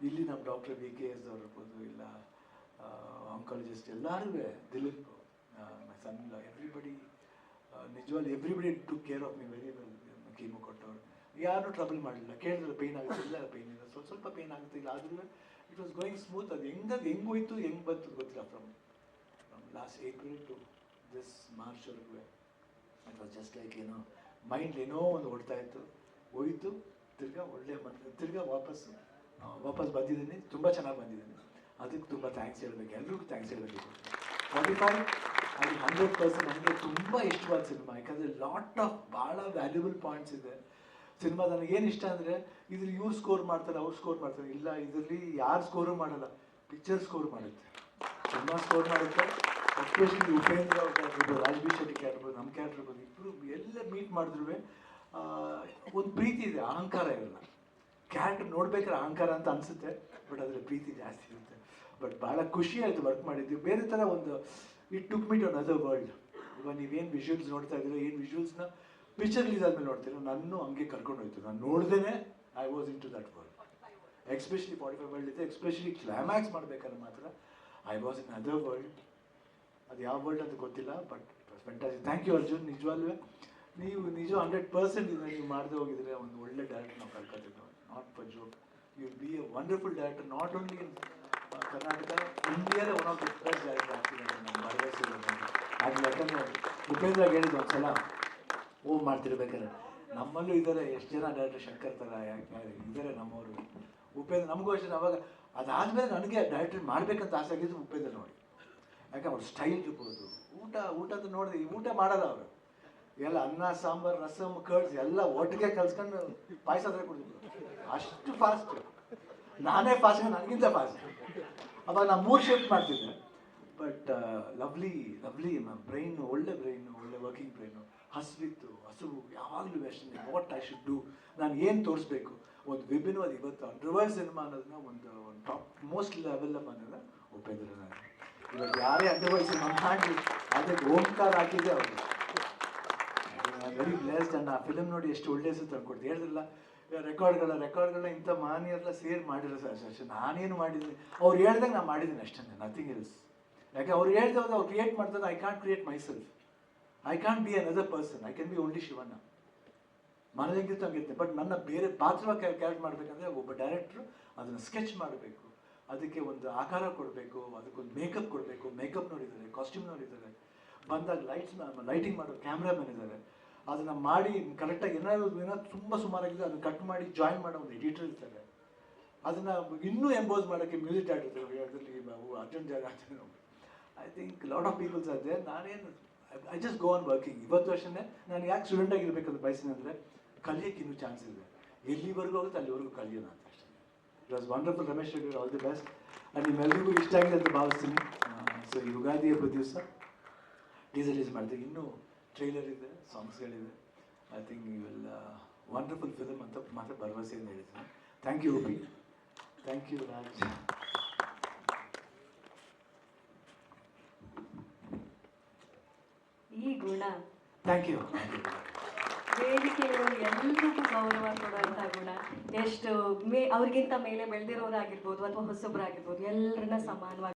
ಇಲ್ಲಿ ನಮ್ಮ doctor V K S ಅವ್ರು ಇರ್ಬೋದು ಇಲ್ಲ ಆಂಕಾಲಜಿಸ್ಟ್ ಎಲ್ಲರೂ ದಿಲೀಪ್ ಮೈ ಸನ್ ಎವ್ರಿಬಡಿ ನಿಜವಾಗ್ಲೂ everybody to care of me very well chemo ಕೊಟ್ಟವ್ರು. ಯಾರೂ ಟ್ರಬಲ್ ಮಾಡಲಿಲ್ಲ ಕೇಳಿದ್ರೆ ಪೇಯ್ನ್ ಆಗುತ್ತೆ ಇಲ್ಲ ಪೇಯ್ನ್ ಇಲ್ಲ ಸ್ವಲ್ಪ ಸ್ವಲ್ಪ ಪೇಯ್ನ್ ಆಗುತ್ತೆ ಇಲ್ಲ ಆದ್ರೂ ಇಟ್ ವಾಸ್ ಗೋಯಿಂಗ್ ಸ್ಮೂತ್ ಅದು ಹೆಂಗದು ಹೆಂಗ್ ಹೋಯ್ತು ಹೆಂಗೆ ಬಂತು ಗೊತ್ತಿಲ್ಲ from from last April to this ಮಾರ್ಚ್ವರೆಗೂ it was just like ಏನೋ ಮೈಂಡ್ ಏನೋ ಒಂದು ಹೊಡ್ತಾ ಇತ್ತು ಹೋಯ್ತು ತಿರ್ಗಾ ಒಳ್ಳೆ ಮನ್ ತಿರ್ಗಾ ವಾಪಸ್ ಆ, ವಾಪಸ್ ಬಂದಿದ್ದೀನಿ. ತುಂಬ ಚೆನ್ನಾಗಿ ಬಂದಿದ್ದೀನಿ. ಅದಕ್ಕೆ ತುಂಬ ಥ್ಯಾಂಕ್ಸ್ ಹೇಳಬೇಕು. ಎಲ್ರಿಗೂ ಥ್ಯಾಂಕ್ಸ್ ಹೇಳಬೇಕು. ಫೈವ್ ಅದು ಹಂಡ್ರೆಡ್ ಪರ್ಸೆಂಟ್ ನನಗೆ ತುಂಬ ಇಷ್ಟವಾದ ಸಿನಿಮಾ. ಯಾಕಂದರೆ ಲಾಟ್ ಆಫ್ ಭಾಳ ವ್ಯಾಲ್ಯೂಬಲ್ ಪಾಯಿಂಟ್ಸ್ ಇದೆ. ಸಿನಿಮಾ ಏನು ಇಷ್ಟ ಅಂದರೆ, ಇದ್ರಲ್ಲಿ ಇವ್ರು ಸ್ಕೋರ್ ಮಾಡ್ತಾರೆ, ಅವ್ರು ಸ್ಕೋರ್ ಮಾಡ್ತಾರೆ. ಇಲ್ಲ, ಇದರಲ್ಲಿ ಯಾರು ಸ್ಕೋರು ಮಾಡಲ್ಲ ಪಿಕ್ಚರ್ ಸ್ಕೋರ್ ಮಾಡುತ್ತೆ. ಸಿನಿಮಾ ಸ್ಕೋರ್ ಮಾಡುತ್ತೆ. ಎಸ್ಪೆಷಲಿ ಉಪೇಂದ್ರ ಇರ್ಬೋದು ರಾಜ್ಬಿ ಶೆಟ್ಟಿ ಆಗಿರ್ಬೋದು ನಮ್ಮ ಇರ್ಬೋದು ಇಬ್ಬರು ಎಲ್ಲ ಮೀಟ್ ಮಾಡಿದ್ರು ಒಂದು ಪ್ರೀತಿ ಇದೆ, ಅಹಂಕಾರ ಇರಲ್ಲ. ಕ್ಯಾರೆಕ್ಟರ್ ನೋಡ್ಬೇಕಾದ್ರೆ ಅಹಂಕಾರ ಅಂತ ಅನಿಸುತ್ತೆ ಬಟ್ ಅದ್ರ ಪ್ರೀತಿ ಜಾಸ್ತಿ ಇರುತ್ತೆ. ಬಟ್ ಭಾಳ ಖುಷಿ ಆಯಿತು ವರ್ಕ್ ಮಾಡಿದ್ವಿ ಬೇರೆ ಥರ ಒಂದು it took meet on other world ಇವಾಗ ನೀವೇನು ವಿಜುವಲ್ಸ್ ನೋಡ್ತಾ ಇದ್ದೀರೋ, ಏನು ವಿಜುವಲ್ಸ್ನ ಪಿಕ್ಚರ್ ರಿಲೀಸ್ ಆದ್ಮೇಲೆ ನೋಡ್ತೀರೋ ನನ್ನ ಹಂಗೆ ಕರ್ಕೊಂಡು ಹೋಯ್ತು. ನಾನು ನೋಡ್ದೇ I was in to that world especially forty five world ಇದೆ ಎಕ್ಸ್ಪೆಷಲಿ ಕ್ಲೈಮ್ಯಾಕ್ಸ್ ಮಾಡ್ಬೇಕಾದ್ರೆ ಮಾತ್ರ I was in other world ಅದು ಯಾವ ವರ್ಲ್ಡ್ ಅಂತ ಗೊತ್ತಿಲ್ಲ but fantasy thank you Arjun. ನಿಜವಾಗ್ಲೂ, ನೀವು, ನಿಜ ಹಂಡ್ರೆಡ್ ಪರ್ಸೆಂಟ್ ಇದನ್ನ ನೀವು ಮಾಡದೆ ಹೋಗಿದ್ರೆ ಒಂದು ಒಳ್ಳೆ ಡೈರೆಕ್ಟ್ ನಾವು ಕಳ್ಕೊತಿದ್ವಿ you be a wonderful director not only in Karnataka ಇಂಡಿಯಾದ one of the best director ಆಗ್ತಿದೆ ಅಂತ ನಾನು ಭರವಸೆ ಇದೆ ನನಗೆ. ಅದು ಯಾಕಂದರೆ ಉಪೇಂದ್ರ ಹೇಳಿದ್ದು ಒಂದ್ಸಲ ಓ ಮಾಡ್ತಿರ್ಬೇಕಾದ್ರೆ? ನಮ್ಮಲ್ಲೂ ಇದ್ದಾರೆ ಎಷ್ಟು ಜನ ಡೈರೆಕ್ಟರ್ ಶಂಕರ್ ಥರ ಯಾಕೆ ಇದ್ದಾರೆ ನಮ್ಮವರು. ಉಪೇಂದ್ರ, ನಮಗೂ ಅಷ್ಟೇ, ಅವಾಗ ಅದಾದಮೇಲೆ ನನಗೆ ಡೈರೆಕ್ಟರ್ ಮಾಡ್ಬೇಕಂತ ಆಸೆ ಆಗಿದ್ದು ಉಪೇಂದ್ರ ನೋಡಿ. ಯಾಕೆ ಅವ್ರ ಸ್ಟೈಲ್ ಇರ್ಬೋದು ಊಟ ಊಟದ ನೋಡಿದ್ರೆ ಊಟ ಮಾಡಲ್ಲ ಅವರು. ಎಲ್ಲ ಅನ್ನ, ಸಾಂಬಾರ್ ರಸಮ್ ಕರ್ಡ್ಸ್ ಎಲ್ಲ ಒಟ್ಟಿಗೆ ಕಲ್ಸ್ಕೊಂಡು ಪಾಯಸ ಅದ್ರ ಕುಡಿದ್ರು ಅಷ್ಟು ಫಾಸ್ಟ್ ನಾನೇ ಫಾಸ್ಟ್ ನನಗಿಂತ ಫಾಸ್ಟ್ ಅವಾಗ ನಾನು ಮೂರು ಶಿಫ್ಟ್ ಮಾಡ್ತಿದ್ದೆ. ಬಟ್ ಲವ್ಲಿ ಲವ್ಲಿ ಬ್ರೈನ್ ಒಳ್ಳೆ ಬ್ರೈನ್ ಒಳ್ಳೆ ವರ್ಕಿಂಗ್ ಬ್ರೈನು ಹಸಿವಿತ್ತು, ಹಸುವು, ಯಾವಾಗಲೂ ಅಷ್ಟೇ ವಾಟ್ ಐ ಶುಡ್ ಡೂ ನಾನು ಏನು ತೋರಿಸ್ಬೇಕು? ಒಂದು ವಿಭಿನ್ನವಾದ ಇವತ್ತು ಅಂಡರ್ವೈಸ್ ಸಿನಿಮಾ ಅನ್ನೋದನ್ನ ಒಂದು ಟಾಪ್ ಮೋಸ್ಟ್ ಲೆವೆಲ್ ಬಂದಿದೆ ಒಪ್ಪಿದ್ರು ನಾನು ಇವಾಗ ಯಾರೇ ಅಂಡರ್ವೈಸ್ ಸಿನಿಮಾ ಮಾಡಿ ಅದಕ್ಕೆ ಓಂಕಾರ ಹಾಕಿದ್ದೆ ಅವರು. ವೆರಿ ಬ್ಲೆಸ್ಡ್ ಅಂಡ್ ಆ ಫಿಲ್ಮ್ ನೋಡಿ ಎಷ್ಟು ಒಳ್ಳೆ ತಂದು ತಂದ್ಕೊಡ್ತು ಹೇಳಿದ್ರಲ್ಲ ರೆಕಾರ್ಡ್ಗಳ ರೆಕಾರ್ಡ್ಗಳನ್ನ ಇಂಥ ಮಾನ್ಯರೆಲ್ಲ ಸೇರ್ ಮಾಡಿರೋ ಸರ್. ನಾನೇನು ಮಾಡಿದ್ದೀನಿ ಅವ್ರು ಹೇಳ್ದಂಗೆ ನಾನು ಮಾಡಿದ್ದೀನಿ ಅಷ್ಟೇ ನಥಿಂಗ್ ಎಲ್ಸ್ ಯಾಕೆ ಅವ್ರು ಹೇಳ್ದೆ ಅವ್ರು ಕ್ರಿಯೇಟ್ ಮಾಡ್ತಾರೆ I can't create myself I can't be another person I can be only Shivanna ಮನದಂಗಿತ್ತು ಹಂಗಿರುತ್ತೆ ಬಟ್ ನನ್ನ ಬೇರೆ ಪಾತ್ರ ಕ್ಯಾರೆಕ್ಟ್ ಮಾಡಬೇಕಂದ್ರೆ ಒಬ್ಬ ಡೈರೆಕ್ಟ್ರು ಅದನ್ನು ಸ್ಕೆಚ್ ಮಾಡಬೇಕು. ಅದಕ್ಕೆ ಒಂದು ಆಕಾರ ಕೊಡಬೇಕು, ಅದಕ್ಕೊಂದು ಮೇಕಪ್ ಕೊಡಬೇಕು. ಮೇಕಪ್ ನೋಡಿದ್ದಾರೆ ಕಾಸ್ಟ್ಯೂಮ್ ನೋಡಿದ್ದಾರೆ ಬಂದಾಗ ಲೈಟ್ಸ್ ಲೈಟಿಂಗ್ ಮಾಡೋ ಕ್ಯಾಮ್ರಾಮನ್ ಇದ್ದಾರೆ. ಅದನ್ನು ಮಾಡಿ ಕರೆಕ್ಟಾಗಿ ಏನಾದ್ರು ಏನಾದ್ರು ತುಂಬ ಸುಮಾರಾಗಿದೆ, ಅದನ್ನು ಕಟ್ ಮಾಡಿ ಜಾಯಿನ್ ಮಾಡೋ ಒಂದು ಎಡಿಟರ್ ಇರ್ತಾರೆ. ಅದನ್ನು ಇನ್ನೂ ಎಂಬೋಸ್ ಮಾಡೋಕ್ಕೆ ಮ್ಯೂಸಿಕ್ ಡೈರೆಕ್ಟರ್ ಅರ್ಜುನ್ ಜಾಗ I think lot of peoples ಅದೇ ನಾನೇನು I just go on working ಇವತ್ತು ವರ್ಷನೇ ನಾನು ಯಾಕೆ ಸ್ಟೂಡೆಂಟ್ ಆಗಿರ್ಬೇಕಂತ ಬಯಸಿನ ಅಂದರೆ ಕಲಿಯೋಕ್ಕೆ ಇನ್ನೂ ಚಾನ್ಸ್ ಇದೆ. ಎಲ್ಲಿವರೆಗೂ ಹೋಗುತ್ತೆ ಅಲ್ಲಿವರೆಗೂ ಕಲಿಯೋಣ ಅಂತ ಅಷ್ಟೇ. It was wonderful Ramesh Reddy all the best and ನಿಮ್ಮೆಲ್ಲರಿಗೂ ಇಷ್ಟ ಆಗಿದೆ ಅಂತ ಭಾವಿಸ್ತೀನಿ. ಸೊ ಯುಗಾದಿ ಹಬ್ಬದ ದಿವಸ ಡೀಸೆಲ್ ಯೂಸ್ ಮಾಡ್ತೀವಿ. ಇನ್ನೂ ಟ್ರೈಲರ್ ಇದೆ ಸಾಂಗ್ಸ್ಗಳಿದೆ ಐ ಥಿಂಕ್ ಇವೆಲ್ಲ ವಂಡರ್ಫುಲ್ ಫಿಲಮ್ ಅಂತ ಮಾತ್ರ ಭರವಸೆಯಿಂದ ಹೇಳ್ತೀನಿ thank you Uppi thank you Raj ಈ ಗುಣ. ಥ್ಯಾಂಕ್ ಯು ವೇದಿಕೆಗಳು ಎಲ್ಲರಿಗೂ ಗೌರವ ಕೊಡುವಂಥ ಗುಣ. ಎಷ್ಟು ಮೇ ಅವ್ರಿಗಿಂತ ಮೇಲೆ ಬೆಳೆದಿರೋರಾಗಿರ್ಬೋದು ಅಥವಾ ಹೊಸಬ್ರಾಗಿರ್ಬೋದು ಎಲ್ಲರನ್ನ ಸಮಾನವಾಗಿ